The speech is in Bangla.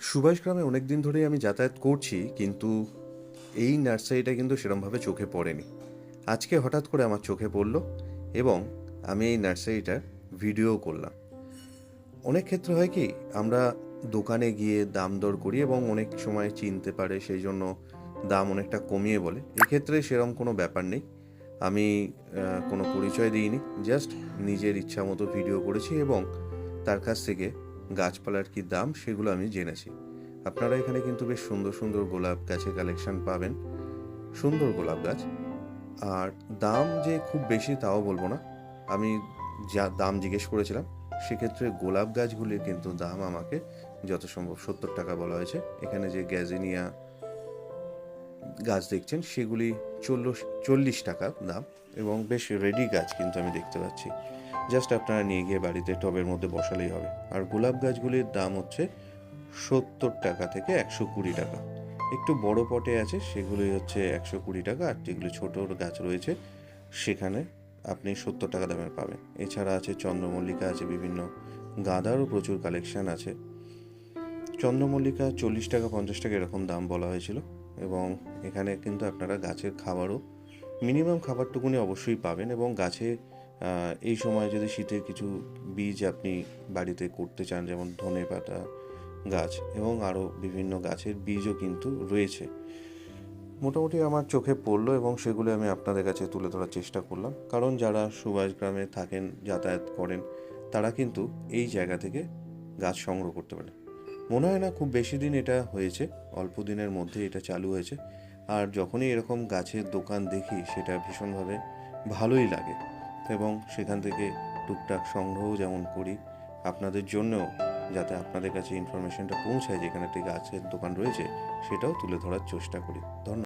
সুভাষগ্রামে অনেক দিন ধরেই আমি যাতায়াত করছি, কিন্তু এই নার্সারিটা কিন্তু সেরমভাবে চোখে পড়েনি। আজকে হঠাৎ করে আমার চোখে পড়ল এবং আমি এই নার্সারিটার ভিডিও করলাম। অনেক ক্ষেত্রে হয় কি, আমরা দোকানে গিয়ে দাম দর করি এবং অনেক সময় চিনতে পারে, সেই জন্য দাম অনেকটা কমিয়ে বলে। এক্ষেত্রে সেরকম কোনো ব্যাপার নেই। আমি কোনো পরিচয় দিইনি, জাস্ট নিজের ইচ্ছা মতো ভিডিও করেছি এবং তার কাছ থেকে গাছপালার কি দাম সেগুলো আমি জেনেছি। আপনারা এখানে কিন্তু বেশ সুন্দর সুন্দর গোলাপ গাছের কালেকশন পাবেন। সুন্দর গোলাপ গাছ। আর দাম যে খুব বেশি তাও বলব না। আমি যা দাম জিজ্ঞেস করেছিলাম, সেক্ষেত্রে গোলাপ গাছগুলির কিন্তু দাম আমাকে যত সম্ভব সত্তর টাকা বলা হয়েছে। এখানে যে গ্যাজেনিয়া গাছ দেখছেন, সেগুলি চল্লিশ চল্লিশ টাকা দাম। এবং বেশ রেডি গাছ কিন্তু আমি দেখতে পাচ্ছি। জাস্ট আপনারা নিয়ে গিয়ে বাড়িতে টবের মধ্যে বসালেই হবে। আর গোলাপ গাছগুলির দাম হচ্ছে সত্তর টাকা থেকে একশো কুড়ি টাকা। একটু বড় পটে আছে সেগুলি হচ্ছে একশো কুড়ি টাকা, আর যেগুলো ছোটো গাছ রয়েছে, সেখানে আপনি সত্তর টাকা দামের পাবেন। এছাড়া আছে চন্দ্রমল্লিকা, আছে বিভিন্ন গাঁদারও প্রচুর কালেকশান আছে। চন্দ্রমল্লিকা চল্লিশ টাকা, পঞ্চাশ টাকা এরকম দাম বলা হয়েছিল। এবং এখানে কিন্তু আপনারা গাছের খাবারও মিনিমাম খাবারটুকুনি অবশ্যই পাবেন এবং গাছে এই সময় যদি শীতের কিছু বীজ আপনি বাড়িতে করতে চান, যেমন ধনে পাতা গাছ এবং আরও বিভিন্ন গাছের বীজও কিন্তু রয়েছে। মোটামুটি আমার চোখে পড়ল এবং সেগুলো আমি আপনাদের কাছে তুলে ধরার চেষ্টা করলাম। কারণ যারা সুভাষ গ্রামে থাকেন, যাতায়াত করেন, তারা কিন্তু এই জায়গা থেকে গাছ সংগ্রহ করতে পারে মনে হয় না খুব বেশি দিন এটা হয়েছে, অল্প দিনের মধ্যে এটা চালু হয়েছে। আর যখনই এরকম গাছের দোকান দেখি, সেটা ভীষণভাবে ভালোই লাগে এবং সেখান থেকে টুকটাক সংগ্রহ যেমন করি আপনাদের জন্যও, যাতে আপনাদের কাছে ইনফরমেশনটা পৌঁছায় যেখানে একটি গাছের দোকান রয়েছে, সেটাও তুলে ধরার চেষ্টা করি। ধন্যবাদ।